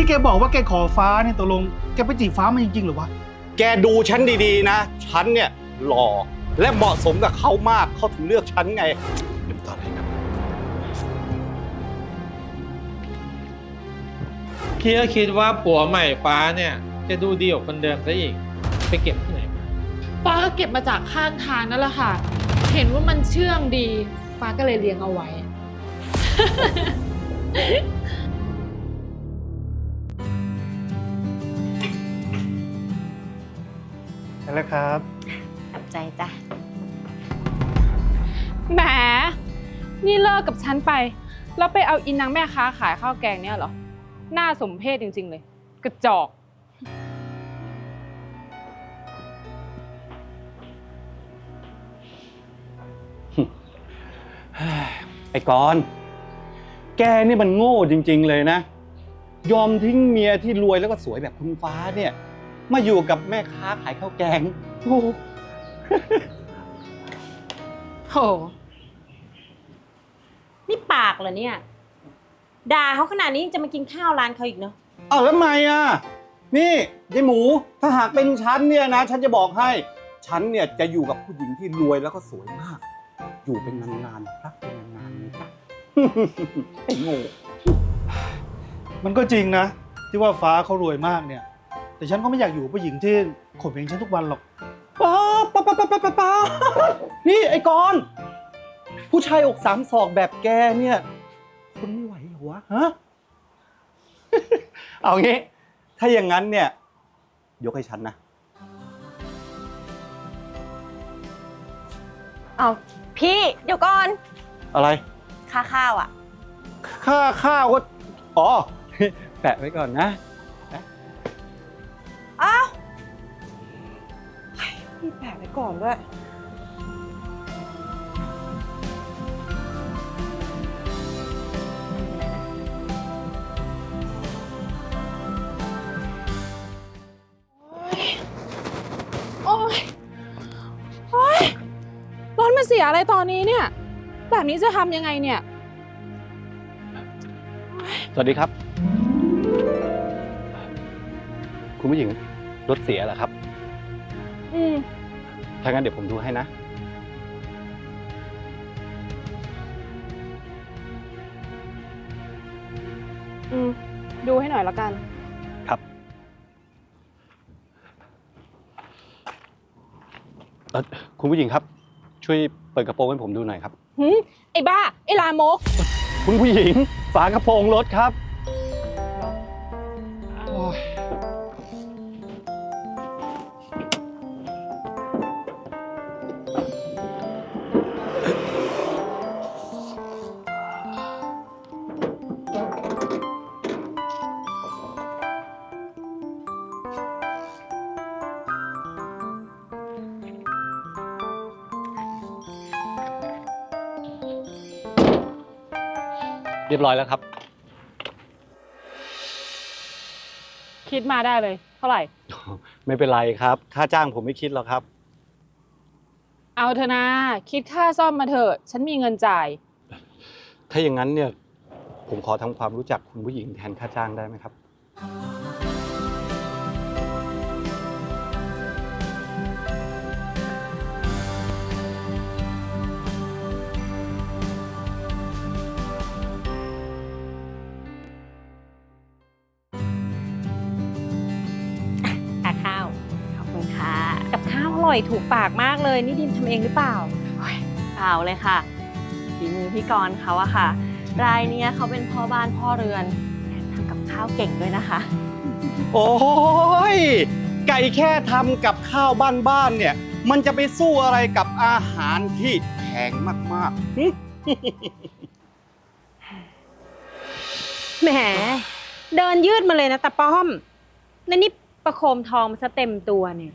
ที่แกบอกว่าแกขอฟ้าเนี่ยตกลงแกไปจีบฟ้ามันจริงๆเหรือวะ แกดูฉันดีๆนะ ฉันเนี่ยหล่อและเหมาะสมกับเขามากเขาถึงเลือกฉันไงเดี๋ยวตอนนี้ครับพี่ก็คิดว่าผัวใหม่ฟ้าเนี่ย จะดูดีกว่าคนเดิมซะอีก ไปเก็บที่ไหนมาฟ้าก็เก็บมาจากข้างทางนั่นแหละค่ะ เห็นว่ามันเชื่องดี ฟ้าก็เลยเลี้ยงเอาไว้ แล้วครับ ขอบใจจ้ะ แหม นี่เลิกกับฉันไป แล้วไปเอาอินนางแม่ค้าขายข้าวแกงเนี่ยเหรอ น่าสมเพชจริง ๆ เลย กระจอก ไอ้กอน แกนี่มันโง่จริง ๆ เลยนะ ยอมทิ้งเมียที่รวยแล้วก็สวยแบบคุณฟ้าเนี่ย มาอยู่กับแม่ค้าขายข้าวแกงโอ้โหโห นี่ปากเหรอเนี่ย ด่าเขาขนาดนี้ยังจะมากินข้าวร้านเขาอีกเนาะ เอาแล้วทำไมอะ นี่ยายหมู ถ้าหากเป็นฉันเนี่ยนะ ฉันจะบอกให้ ฉันเนี่ยจะอยู่กับผู้หญิงที่รวยแล้วก็สวยมาก อยู่เป็นนานๆรักเป็นนานๆนะจ๊ะ ไอ้โง่ มันก็จริงนะ ที่ว่าฟ้าเขารวยมากเนี่ย แต่ฉันก็ไม่อยากอยู่กับผู้หญิงที่ข่มเหงฉันทุกวันหรอกป้าป้าป้าป้าป้าป้าป้านี่ไอ้กอนผู้ชายอกสามศอกแบบแกเนี่ยคนไม่ไหวเหรอวะฮะ เอางี้ ถ้าอย่างนั้นเนี่ย ยกให้ฉันนะ เอาพี่เดี๋ยวก่อน อะไรค่าข้าวอะ ค่าข้าวก็อ๋อ แปะไว้ก่อนนะ พี่แปะไว้ก่อนด้วยโอ๊ยโอ๊ยรถมันเสียอะไรตอนนี้เนี่ย แบบนี้จะทำยังไงเนี่ย สวัสดีครับ คุณผู้หญิงรถเสียเหรอครับ อืม ถ้างั้นเดี๋ยวผมดูให้นะ อืม ดูให้หน่อยละกัน ครับ เอ่อคุณผู้หญิงครับ ช่วยเปิดกระโปรงให้ผมดูหน่อยครับ หืมไอ้บ้า ไอ้ลามก คุณผู้หญิง ฝากระโปรงรถครับ ยบร้อยแล้วครับ คิดมาได้เลย เท่าไหร่ ไม่เป็นไรครับ ค่าจ้างผมไม่คิดหรอกครับ เอาเถอะนะ คิดค่าซ่อมมาเถอะฉันมีเงินจ่าย ถ้าอย่างนั้นเนี่ยผมขอทำความรู้จักคุณผู้หญิงแทนค่าจ้างได้ไหมครับ ร่อยถูกปากมากเลย นี่ดิมทำเองหรือเปล่าเปล่าเลยค่ะฝีมือพี่กรณ์เขาอะค่ะ รายเนี้ยเขาเป็นพ่อบ้านพ่อเรือนแถมทำกับข้าวเก่งด้วยนะคะ โอ้ยไก่แค่ทำกับข้าวบ้านๆเนี่ย มันจะไปสู้อะไรกับอาหารที่แพงมากๆหึแหม เดินยืดมาเลยนะตาป้อมนั่นนี่ประโคมทองมาซะเต็มตัวเนี่ย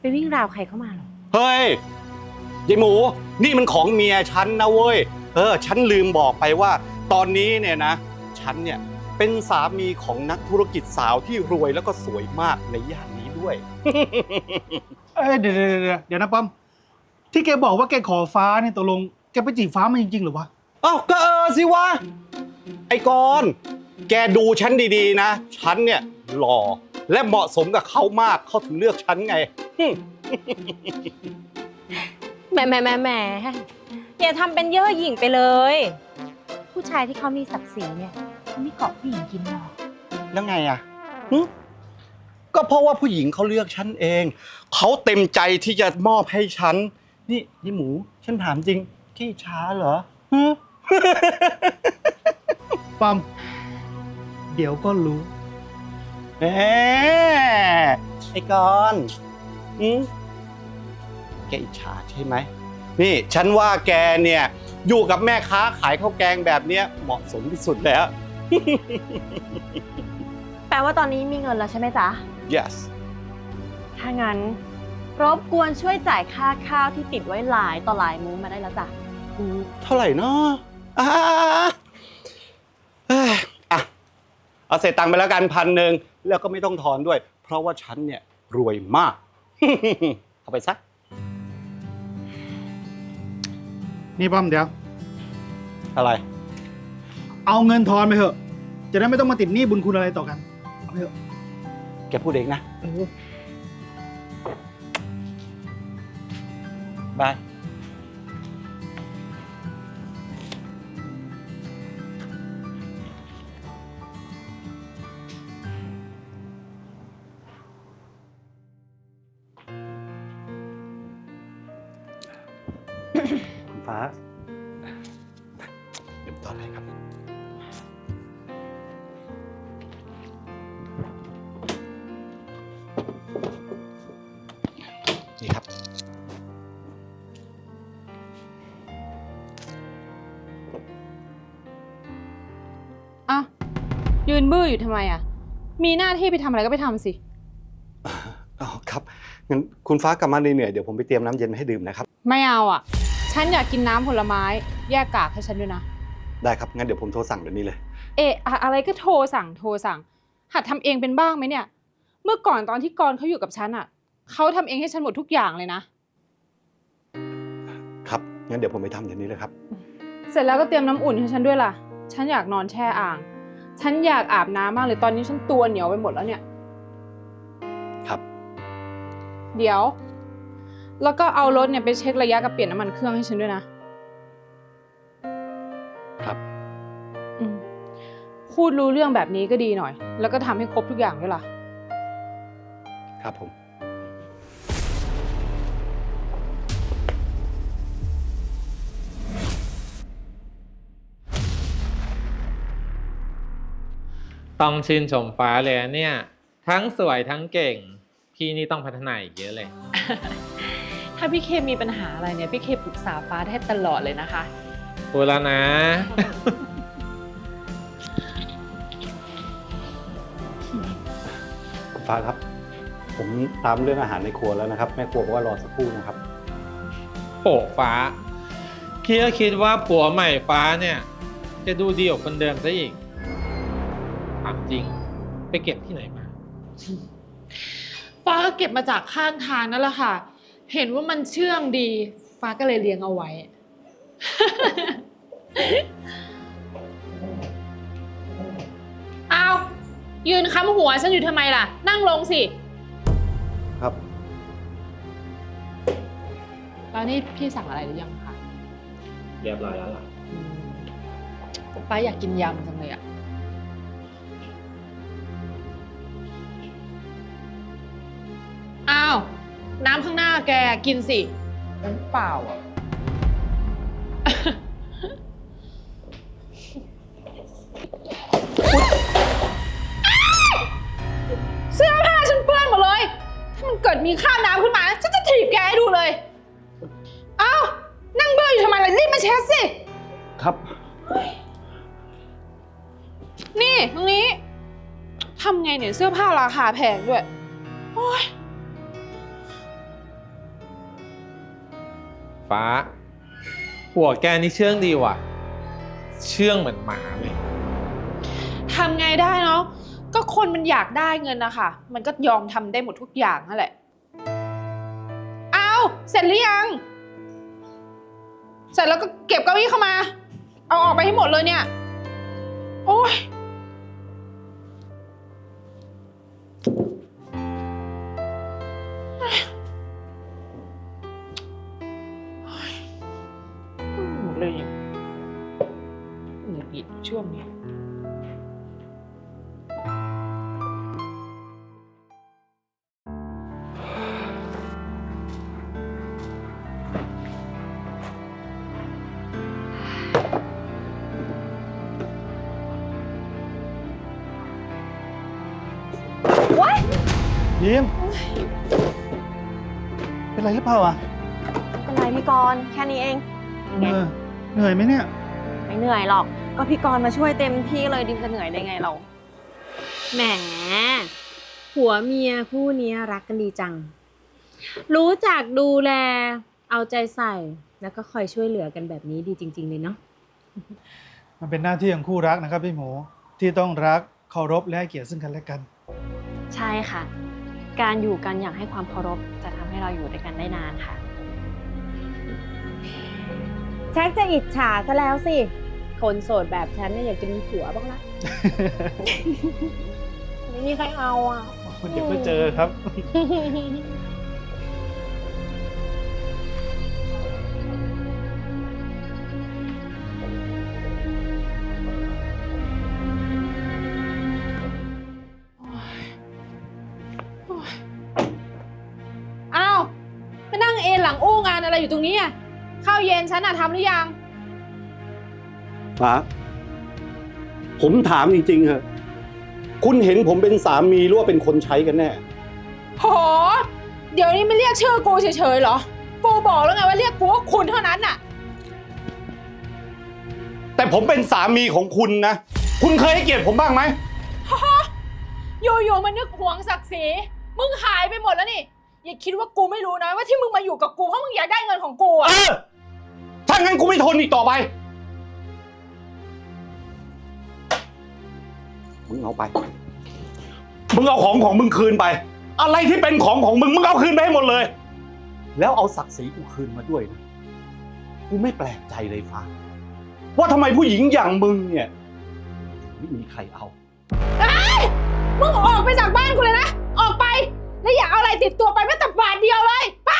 ไปวิ่งราวใครเข้ามาหรอ เฮ้ยยายหมู นี่มันของเมียฉันนะเว้ย เออ ฉันลืมบอกไปว่า ตอนนี้เนี่ยนะ ฉันเนี่ยเป็นสามีของนักธุรกิจสาวที่รวยแล้วก็สวยมากในย่านนี้ด้วย เอ้ยเดี๋ยวเดี๋ยวเดี๋ยวเดี๋ยวนะป้อม ที่แกบอกว่าแกขอฟ้าเนี่ยตกลงแกไปจีบฟ้ามันจริงๆเหรือวะ เอ้าก็เออสิวะ ไอ้กรณ์แกดูฉันดีๆนะ ฉันเนี่ยหล่อ และเหมาะสมกับเขามากเขาถึงเลือกฉันไงหึแหมแหมแหมแหมอย่าทำเป็นเย่อหยิ่งไปเลย ผู้ชายที่เขามีศักดิ์ศรีเนี่ยเขาไม่เกาะผู้หญิงกินหรอกแล้วไงอะหึก็เพราะว่าผู้หญิงเขาเลือกฉันเอง เขาเต็มใจที่จะมอบให้ฉัน นี่ยี่หมู ฉันถามจริงขี้ช้าเหรอฮะ ปอม เดี๋ยวก็รู้ แหมไอ้กอนอืมแกอิจฉาใช่ไหม นี่ฉันว่าแกเนี่ย อยู่กับแม่ค้าขายข้าวแกงแบบเนี้ยเหมาะสมที่สุดแล้ว แปลว่าตอนนี้มีเงินแล้วใช่ไหมจ๊ะ yes ถ้างั้น รบกวนช่วยจ่ายค่าข้าวที่ติดไว้หลายต่อหลายมื้อมาได้แล้วจ้ะอืมเท่าไหร่เนาะอ่าเอ้ยอะ เอาเสร็จตังค์ไปแล้วกันพันหนึ่งแล้วก็ไม่ต้องทอนด้วย เพราะว่าฉันเนี่ยรวยมาก เอาไปซักนี่ป้อมเดี๋ยว อะไรเอาเงินทอนไปเถอะ จะได้ไม่ต้องมาติดหนี้บุญคุณอะไรต่อกันเอาไปเถอะแกพูดเองนะบาย คุณฟ้าเดี๋ยวตอนไหนครับ นี่ครับ อะยืนบื้ออยู่ทำไมอะ มีหน้าที่ไปทำอะไรก็ไปทำสิ อ๋อครับงั้นคุณฟ้ากลับมาเหนื่อยๆเดี๋ยวผมไปเตรียมน้ำเย็นมาให้ดื่มนะครับ ไม่เอาอะ ฉันอยากกินน้ำผลไม้ แยกกากให้ฉันด้วยนะ ได้ครับ งั้นเดี๋ยวผมโทรสั่งเดี๋ยวนี้เลย เอะอะอะไรก็โทรสั่งโทรสั่ง หัดทำเองเป็นบ้างไหมเนี่ย เมื่อก่อนตอนที่กรณ์เขาอยู่กับฉันอะเขาทำเองให้ฉันหมดทุกอย่างเลยนะ ครับ งั้นเดี๋ยวผมไปทำเดี๋ยวนี้เลยครับ เสร็จแล้วก็เตรียมน้ำอุ่นให้ฉันด้วยล่ะ ฉันอยากนอนแช่อ่าง ฉันอยากอาบน้ำมากเลยตอนนี้ฉันตัวเหนียวไปหมดแล้วเนี่ย ครับ เดี๋ยว แล้วก็เอารถเนี่ยไปเช็คระยะกับเปลี่ยนน้ำมันเครื่องให้ฉันด้วยนะ ครับ อืมพูดรู้เรื่องแบบนี้ก็ดีหน่อย แล้วก็ทำให้ครบทุกอย่างด้วยล่ะ ครับผม ต้องชื่นชมฟ้าเลยอะเนี่ย ทั้งสวยทั้งเก่ง พี่นี่ต้องพัฒนาอีกเยอะเลย ถ้าพี่เคมีปัญหาอะไรเนี่ยพี่เคปรึกษาฟ้าได้ตลอดเลยนะคะพูดแล้วนะ คุณฟ้าครับ ผมตามเรื่องอาหารในครัวแล้วนะครับ แม่ครัวบอกว่ารอสักครู่นะครับโปะฟ้าพี่ก็คิดว่าผัวใหม่ฟ้าเนี่ย จะดูดีกว่าคนเดิมซะอีกถามจริง ไปเก็บที่ไหนมา ฟ้าก็เก็บมาจากข้างทางนั่นแหละค่ะ เห็นว่ามันเชื่องดี ฟ้าก็เลยเลี้ยงเอาไว้ เอาวยืนค้ำหัวฉันอยู่ทำไมล่ะ นั่งลงสิ ครับ แล้วนี่พี่สั่งอะไรหรือยังคะ เรียบร้อยแล้วล่ะอืมฟ้าอยากกินยำจังเลยอะ แกกินสิน้ำเปล่าอะ เสื้อผ้าฉันเปื้อนหมดเลย ถ้ามันเกิดมีข้าวน้ำขึ้นมา ฉันจะถีบแกให้ดูเลย เอ้า นั่งเบื่ออยู่ทำไมล่ะรีบมาเช็ดสิ ครับ นี่ตรงนี้ ทำไงเนี่ยเสื้อผ้าราคาแพงด้วย โอ๊ย ฟ้าผัวแกนี่เชื่องดีว่ะ เชื่องเหมือนหมาเลย ทำไงได้เนาะ ก็คนมันอยากได้เงินนะคะ มันก็ยอมทำได้หมดทุกอย่างนั่นแหละ เอาเสร็จหรือยัง เสร็จแล้วก็เก็บเก้าอี้เข้ามา เอาออกไปให้หมดเลยเนี่ย โอ้ย วงนี้ยิ้มเป็นไรหรือเปล่าอะไม่เป็นไรพี่กรณ์แค่นี้เองเออเหนื่อยไหมเนี่ย ไม่เหนื่อยหรอก ก็พี่กรณ์มาช่วยเต็มที่เลยดิมจะเหนื่อยได้ไงเรา แหมผัวเมียคู่นี้รักกันดีจัง รู้จักดูแล เอาใจใส่ แล้วก็คอยช่วยเหลือกันแบบนี้ดีจริง ๆ เลยเนาะ มันเป็นหน้าที่ของคู่รักนะครับพี่หมูที่ต้องรักเคารพและให้เกียรติซึ่งกันและกัน ใช่ค่ะ การอยู่กันอย่างให้ความเคารพจะทำให้เราอยู่ด้วยกันได้นานค่ะ ชักจะอิจฉาซะแล้วสิ คนโสดแบบฉันเนี่ยอยากจะมีผัวบ้างละ ไม่มีใครเอาอะ เดี๋ยวก็เจอครับ อ้าวมานั่งเอนหลังอู้งานอะไรอยู่ตรงนี้อะข้าวเย็นฉันอะทำหรือยัง ฟ้า ผมถามจริงๆเหอะคุณเห็นผมเป็นสามีหรือว่าเป็นคนใช้กันแน่ โห เดี๋ยวนี้ไม่เรียกชื่อกูเฉยๆเหรอ กูบอกแล้วไงว่าเรียกกูว่าคุณเท่านั้นน่ะ แต่ผมเป็นสามีของคุณนะ คุณเคยให้เกียรติผมบ้างไหม อยู่ๆมันนึกหวงศักดิ์ศรี มึงหายไปหมดแล้วนี่ อย่าคิดว่ากูไม่รู้นะว่าที่มึงมาอยู่กับกูเพราะมึงอยากได้เงินของกูเออะอถ้างั้นกูไม่ทนอีกต่อไป มึงเอาไป มึงเอาของของมึงคืนไป อะไรที่เป็นของของมึงมึงเอาคืนไปให้หมดเลย แล้วเอาศักดิ์ศรีกูคืนมาด้วยนะกูไม่แปลกใจเลยฟ้า ว่าทำไมผู้หญิงอย่างมึงเนี่ยถึงไม่มีใครเอามึงออกไปจากบ้านกูเลยนะ ออกไป แล้วอย่าเอาอะไรติดตัวไปแม้แต่บาทเดียวเลย ไป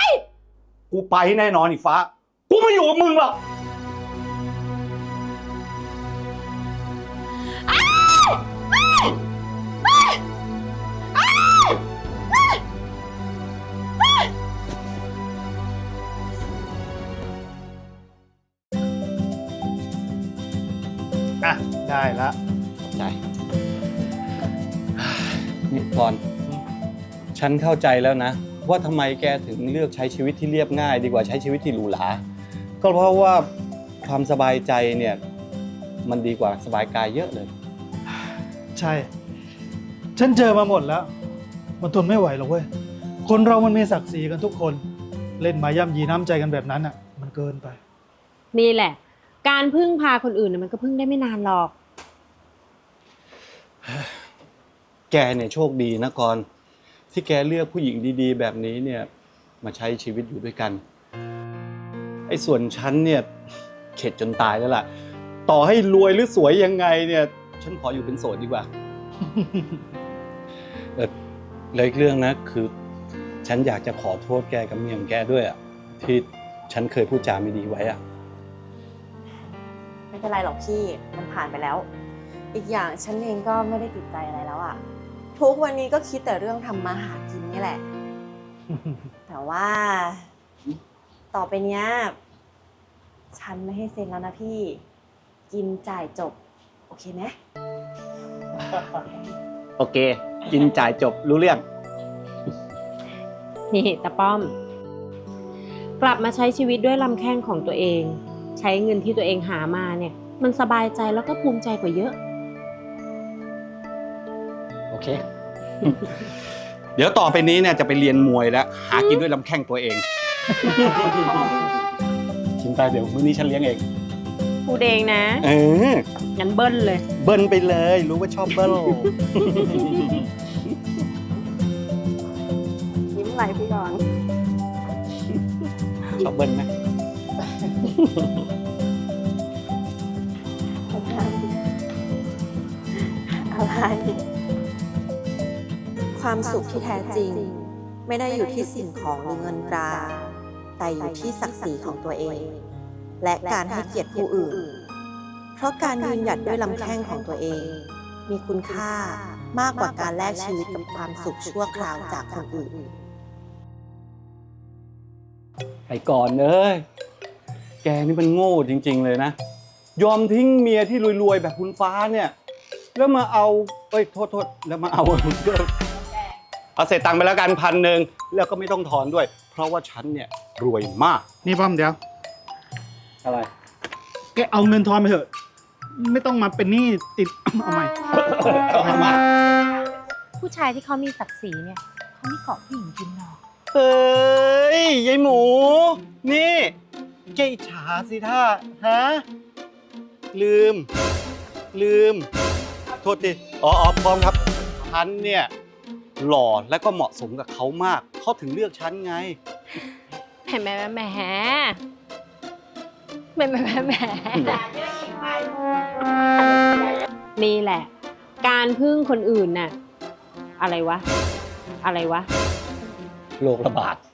กูไปแน่นอนอีกฟ้า กูไม่อยู่กับมึงหรอก ได้ละ ใจนี่ก่อนฉันเข้าใจแล้วนะ ว่าทำไมแกถึงเลือกใช้ชีวิตที่เรียบง่าย ดีกว่าใช้ชีวิตที่หรูหราก็เพราะว่าความสบายใจเนี่ย มันดีกว่าสบายกายเยอะเลย ใช่ ฉันเจอมาหมดแล้ว มันทนไม่ไหวหรอกเว้ย คนเรามันมีศักดิ์ศรีกันทุกคน เล่นมาย่ำยีน้ำใจกันแบบนั้นอะ มันเกินไป นี่แหละ การพึ่งพาคนอื่นน่ะมันก็พึ่งได้ไม่นานหรอก แกเนี่ยโชคดีนะกรณ์ที่แกเลือกผู้หญิงดีๆ แบบนี้เนี่ยมาใช้ชีวิตอยู่ด้วยกัน ไอ้ส่วนฉันเนี่ยเข็ดจนตายแล้วล่ะ ต่อให้รวยหรือสวยยังไงเนี่ย ฉันขออยู่เป็นโสดดีกว่าเออแล้วอีกเรื่องนะคือ ฉันอยากจะขอโทษแกกับเมียของแกด้วยอะที่ฉันเคยพูดจาไม่ดีไว้อะไม่เป็นไรหรอกพี่ มันผ่านไปแล้ว อีกอย่างฉันเองก็ไม่ได้ติดใจอะไรแล้วอะทุกวันนี้ก็คิดแต่เรื่องทำมาหากินนี่แหละ แต่ว่า ต่อไปเนี้ย ฉันไม่ให้เซ็นแล้วนะพี่ กินจ่ายจบ โอเคไหมโอเค กินจ่ายจบรู้เรื่อง นี่ตาป้อม กลับมาใช้ชีวิตด้วยลำแข้งของตัวเอง ใช้เงินที่ตัวเองหามาเนี่ย มันสบายใจแล้วก็ภูมิใจกว่าเยอะโอ เค เดี๋ยวต่อไปนี้เนี่ยจะไปเรียนมวยแล้ว หากินด้วยลำแข้งตัวเอง ชิมไปเดี๋ยวมื้อนี้ฉันเลี้ยงเอง พูดเองนะ เออ งั้นเบิ้ลเลย เบิ้ลไปเลย รู้ว่าชอบเบิ้ล ยิ้มไหลพี่กอน ชอบเบิ้ลไหมอะไร ความสุขที่แท้จริง ไม่ได้อยู่ที่สิ่งของหรือเงินตรา แต่อยู่ที่ศักดิ์ศรีของตัวเอง และการให้เกียรติผู้อื่น เพราะการยืนหยัดด้วยลำแข้งของตัวเอง มีคุณค่ามากกว่าการแลกชีวิตกับความสุขชั่วคราวจากคนอื่นไอ้ก่อนเอ้ยแกนี่มันโง่จริง ๆ เลยนะ ยอมทิ้งเมียที่รวยๆ แบบคุณฟ้าเนี่ย แล้วมาเอา เอ้ย โทษโทษแล้วมาเอา เอาเสร็จตังค์ไปแล้วกันพันหนึ่งแล้วก็ไม่ต้องถอนด้วย เพราะว่าฉันเนี่ยรวยมาก นี่ป้อมเดี๋ยว อะไร แกเอาเงินทอนไปเถอะ ไม่ต้องมาเป็นหนี้ติด เอาใหม่เอามา ผู้ชายที่เขามีศักดิ์ศรีเนี่ยเขาไม่เกาะผู้หญิงกินหรอกเอ้ยยายหมู นี่แกอิจฉาสิท่าฮะ ลืม ลืม โทษที อ๋ออ๋อพร้อมครับฉันเนี่ย หล่อและก็เหมาะสมกับเขามากเขาถึงเลือกฉันไงแหมแหมแหมแหมแหมแหมแหมนี่แหละ การพึ่งคนอื่นน่ะ อะไรวะ อะไรวะ โรคระบาด